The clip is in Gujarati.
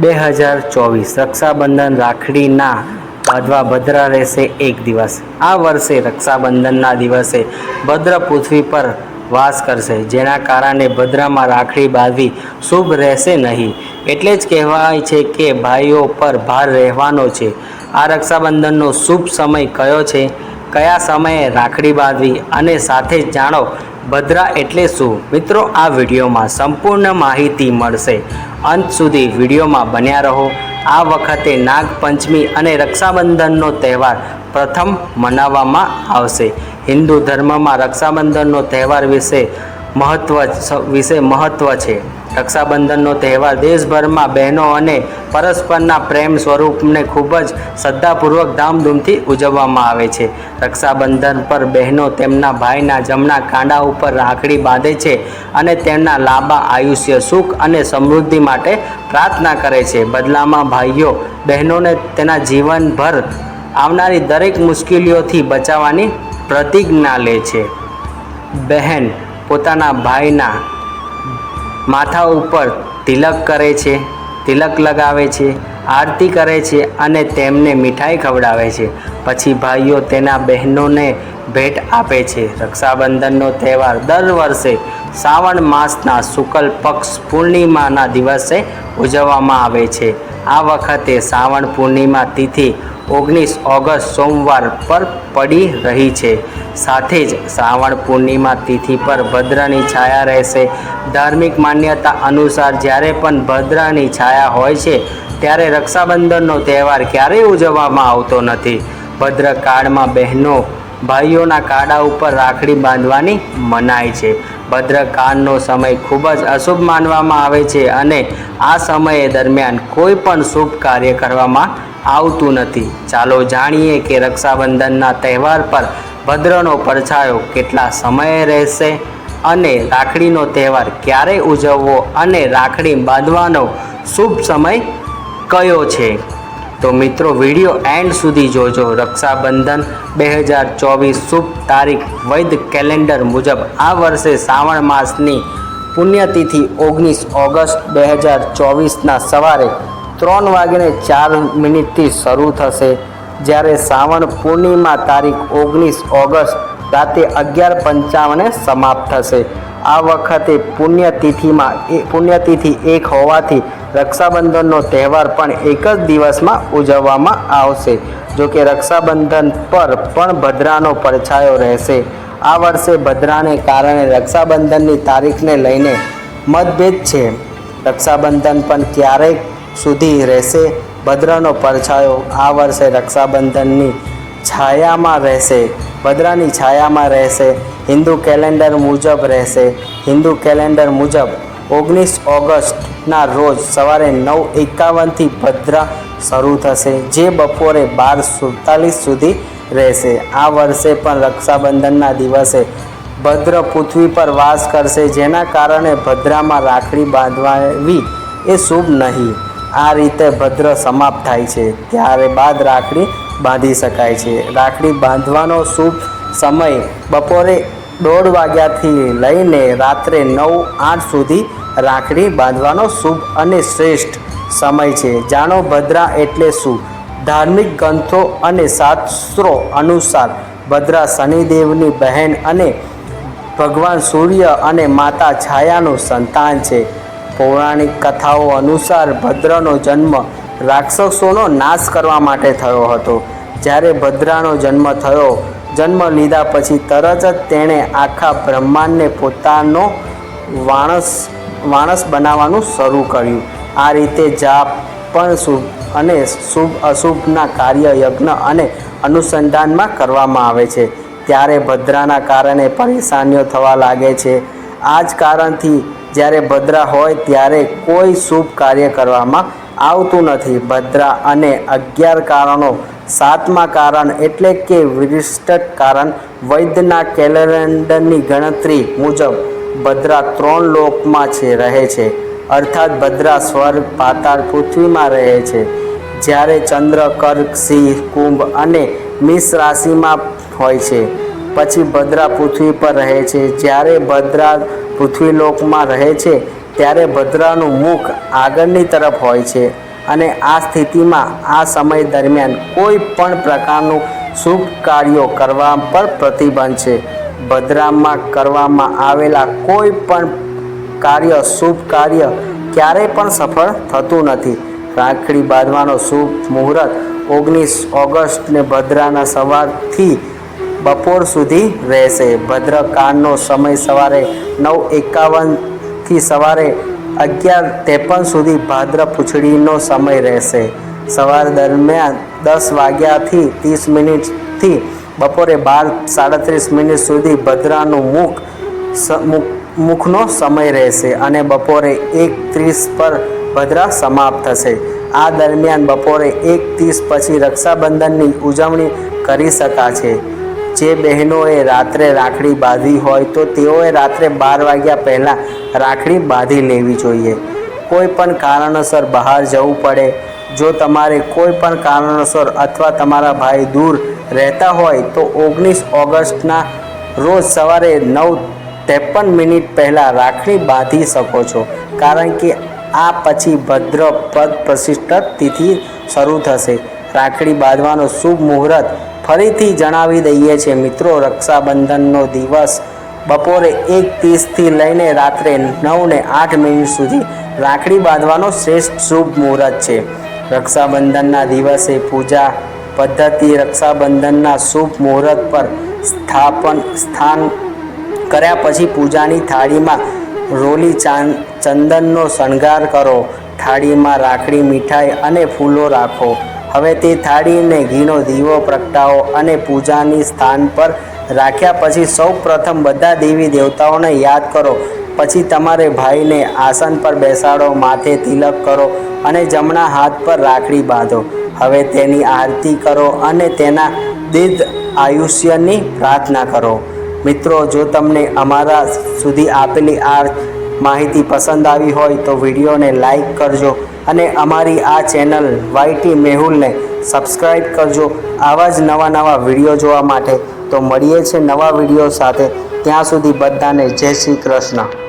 બે હજાર ચોવીસ રક્ષાબંધન રાખડીના બાંધવા ભદ્રા રહેશે એક દિવસ. આ વર્ષે રક્ષાબંધનના દિવસે ભદ્ર પૃથ્વી પર વાસ કરશે, જેના કારણે ભદ્રામાં રાખડી બાંધવી શુભ રહેશે નહીં. એટલે જ કહેવાય છે કે ભાઈઓ પર ભાર રહેવાનો છે. આ રક્ષાબંધનનો શુભ સમય કયો છે? કયા સમયે રાખડી બાંધવી? અને સાથે જ જાણો ભદ્રા એટલે શું? મિત્રો, આ વિડીયોમાં સંપૂર્ણ માહિતી મળશે. અંત સુધી વિડીયોમાં બન્યા રહો. આ વખતે નાગપંચમી અને રક્ષાબંધનનો તહેવાર પ્રથમ મનાવવામાં આવશે. હિન્દુ ધર્મમાં રક્ષાબંધનનો તહેવાર વિશે મહત્વ વિશે મહત્વ છે. રક્ષાબંધનનો તહેવાર દેશભરમાં બહેનો અને પરસ્પરના પ્રેમ સ્વરૂપને ખૂબ જ શ્રદ્ધાપૂર્વક ધામધૂમથી ઉજવવામાં આવે છે. રક્ષાબંધન પર બહેનો તેમના ભાઈના જમણા કાંડા ઉપર રાખડી બાંધે છે અને તેમના લાંબા આયુષ્ય, સુખ અને સમૃદ્ધિ માટે પ્રાર્થના કરે છે. બદલામાં ભાઈઓ બહેનોને તેના જીવનભર આવનારી દરેક મુશ્કેલીઓથી બચાવવાની પ્રતિજ્ઞા લે છે. બહેન પોતાના ભાઈના માથા ઉપર તિલક કરે છે, તિલક લગાવે છે, આરતી કરે છે અને તેમને મીઠાઈ ખવડાવે છે. પછી ભાઈઓ તેના બહેનોને ભેટ આપે છે. રક્ષાબંધનનો તહેવાર દર વર્ષે શ્રાવણ માસના શુકલ પક્ષ પૂર્ણિમાના દિવસે ઉજવવામાં આવે છે. આ વખતે શ્રાવણ પૂર્ણિમા તિથિ ઓગણીસ ઓગસ્ટ સોમવાર પર પડી રહી છે. સાથે જ શ્રાવણ પૂર્ણિમા તિથિ પર ભદ્રની છાયા રહેશે. ધાર્મિક માન્યતા અનુસાર જ્યારે પણ ભદ્રની છાયા હોય છે, ત્યારે રક્ષાબંધનનો તહેવાર ક્યારેય ઉજવવામાં આવતો નથી. ભદ્રકાળમાં બહેનો ભાઈઓના કાડા ઉપર રાખડી બાંધવાની મનાય છે. ભદ્રકાળનો સમય ખૂબ જ અશુભ માનવામાં આવે છે અને આ સમયે દરમિયાન કોઈ પણ શુભ કાર્ય કરવામાં આવતું નથી. ચાલો જાણીએ કે રક્ષાબંધનના તહેવાર પર ભદ્રનો પડછાયો કેટલા સમયે રહેશે અને રાખડીનો તહેવાર ક્યારે ઉજવવો અને રાખડી બાંધવાનો શુભ સમય કયો છે? તો મિત્રો, વીડિયો એન્ડ સુધી જોજો. રક્ષાબંધન બે હજાર ચોવીસ શુભ તારીખ વૈદ કેલેન્ડર મુજબ આ વર્ષે શ્રાવણ માસની પુણ્યતિથિ ઓગણીસ ઓગસ્ટ બે હજાર ચોવીસના સવારે ત્રણ વાગીને ચાર મિનિટથી શરૂ થશે. જ્યારે શ્રાવણ પૂર્ણિમા તારીખ ઓગણીસ ઓગસ્ટ રાતે અગિયાર પંચાવને સમાપ્ત થશે. આ વખતે પુણ્યતિથિમાં એ, પુણ્યતિથિ એક હોવાથી રક્ષાબંધનનો તહેવાર પણ એક જ દિવસમાં ઉજવવામાં આવશે. જો કે રક્ષાબંધન પર પણ ભદ્રાનો પડછાયો રહેશે. આ વર્ષે ભદ્રાને કારણે રક્ષાબંધનની તારીખને લઈને મતભેદ છે. રક્ષાબંધન પણ ક્યારેક સુધી રહેશે. ભદ્રનો પરછાયો આ વર્ષે રક્ષાબંધનની છાયામાં રહેશે. ભદ્રાની છાયામાં રહેશે. હિન્દુ કેલેન્ડર મુજબ રહેશે. હિન્દુ કેલેન્ડર મુજબ ઓગણીસ ઓગસ્ટના રોજ સવારે નવ એકાવનથી ભદ્રા શરૂ થશે, જે બપોરે બાર સુડતાલીસ સુધી રહેશે. આ વર્ષે પણ રક્ષાબંધનના દિવસે ભદ્ર પૃથ્વી પર વાસ કરશે, જેના કારણે ભદ્રામાં રાખડી બાંધવાવી એ શુભ નહીં. આ રીતે ભદ્ર સમાપ્ત થાય છે. ત્યારે બાદ રાખડી બાંધી શકાય છે. રાખડી બાંધવાનો શુભ સમય બપોરે દોઢ વાગ્યાથી લઈને રાત્રે નવ આઠ સુધી રાખડી બાંધવાનો શુભ અને શ્રેષ્ઠ સમય છે. જાણો ભદ્રા એટલે શું? ધાર્મિક ગ્રંથો અને શાસ્ત્રો અનુસાર ભદ્રા શનિદેવની બહેન અને ભગવાન સૂર્ય અને માતા છાયાનું સંતાન છે. પૌરાણિક કથાઓ અનુસાર ભદ્રનો જન્મ રાક્ષસોનો નાશ કરવા માટે થયો હતો. જ્યારે ભદ્રાનો જન્મ થયો, જન્મ લીધા પછી તરત જ તેણે આખા બ્રહ્માંડને પોતાનો વાણસ વાણસ બનાવવાનું શરૂ કર્યું. આ રીતે જાપ પણ શુભ અને શુભ, અશુભના કાર્ય યજ્ઞ અને અનુસંધાનમાં કરવામાં આવે છે. ત્યારે ભદ્રાના કારણે પરેશાનીઓ થવા લાગે છે. આ જ કારણથી જ્યારે ભદ્રા હોય ત્યારે કોઈ શુભ કાર્ય કરવામાં આવતું નથી. ભદ્રા અને અગિયાર કારણો. સાતમા કારણ એટલે કે વિશિષ્ટ કારણ વૈદ્યના કેલેન્ડરની ગણતરી મુજબ ભદ્રા ત્રણ લોકમાં છે, રહે છે. અર્થાત ભદ્રા સ્વર્ગ, પાતાળ પૃથ્વીમાં રહે છે. જ્યારે ચંદ્ર, કર્ક, સિંહ, કુંભ અને મિશ રાશિમાં હોય છે. પછી ભદ્રા પૃથ્વી પર રહે છે. જ્યારે ભદ્રા પૃથ્વીલોકમાં રહે છે, ત્યારે ભદ્રાનું મુખ આગળની તરફ હોય છે અને આ સ્થિતિમાં આ સમય દરમિયાન કોઈ પણ પ્રકારનું શુભ કાર્યો કરવા પર પ્રતિબંધ છે. ભદ્રામાં કરવામાં આવેલા કોઈ પણ કાર્ય, શુભ કાર્ય ક્યારેય પણ સફળ થતું નથી. રાખડી બાંધવાનો શુભ મુહૂર્ત ઓગણીસ ઓગસ્ટને ભદ્રાના સવારથી બપોર સુધી રહેશે. ભદ્રકાળનો સમય સવારે નવ એકાવનથી સવારે અગિયાર ત્રેપન સુધી ભાદ્ર પૂછડીનો સમય રહેશે. સવાર દરમિયાન દસ વાગ્યાથી ત્રીસ મિનિટથી બપોરે બાર સાડત્રીસ મિનિટ સુધી ભદ્રાનું મુખ મુખનો સમય રહેશે અને બપોરે એક ત્રીસ પર ભદ્રા સમાપ્ત થશે. આ દરમિયાન બપોરે એક ત્રીસ પછી રક્ષાબંધનની ઉજવણી કરી શકાશે. જે બહેનોએ રાત્રે રાખડી બાંધી હોય તો તેઓએ રાત્રે બાર વાગ્યા પહેલાં રાખડી બાંધી લેવી જોઈએ. કોઈ પણ કારણોસર બહાર જવું પડે. જો તમારે કોઈ પણ કારણોસર અથવા તમારા ભાઈ દૂર રહેતા હોય તો ઓગણીસ ઓગસ્ટના રોજ સવારે નવ ત્રેપન મિનિટ પહેલાં રાખડી બાંધી શકો છો. કારણ કે આ પછી ભદ્ર પદ પ્રશિષ્ટ તિથિ શરૂ થશે. રાખડી બાંધવાનો શુભ મુહૂર્ત ફરીથી જણાવી દઈએ છીએ, મિત્રો, રક્ષાબંધનનો દિવસ બપોરે એક ત્રીસથી લઈને રાત્રે નવ ને આઠ મિનિટ સુધી રાખડી બાંધવાનો શ્રેષ્ઠ શુભ મુહૂર્ત છે. રક્ષાબંધનના દિવસે પૂજા પદ્ધતિ રક્ષાબંધનના શુભ મુહૂર્ત પર સ્થાપન સ્થાન કર્યા પછી પૂજાની થાળીમાં રોલી ચાંદ ચંદનનો શણગાર કરો. થાળીમાં રાખડી, મીઠાઈ અને ફૂલો રાખો. હવે તે થાળીને ઘીનો દીવો, પ્રગટાવો અને પૂજાની સ્થાન પર રાખ્યા પછી સૌ પ્રથમ બધા દેવી દેવતાઓને યાદ કરો. પછી તમારે ભાઈને આસન પર બેસાડો, માથે તિલક કરો અને જમણા હાથ પર રાખડી બાંધો. હવે તેની આરતી કરો અને તેના દીર્ઘ આયુષ્યની પ્રાર્થના કરો. મિત્રો, જો તમને અમારા સુધી આપેલી આ માહિતી પસંદ આવી હોય તો વિડીયોને લાઈક કરજો અને અમારી આ ચેનલ વાયટી મેહુલને સબસ્ક્રાઈબ કરજો. આવા જ નવા નવા વીડિયો જોવા માટે તો મળીએ છે નવા વીડિયો સાથે. ત્યાં સુધી બધાને જય શ્રી કૃષ્ણ.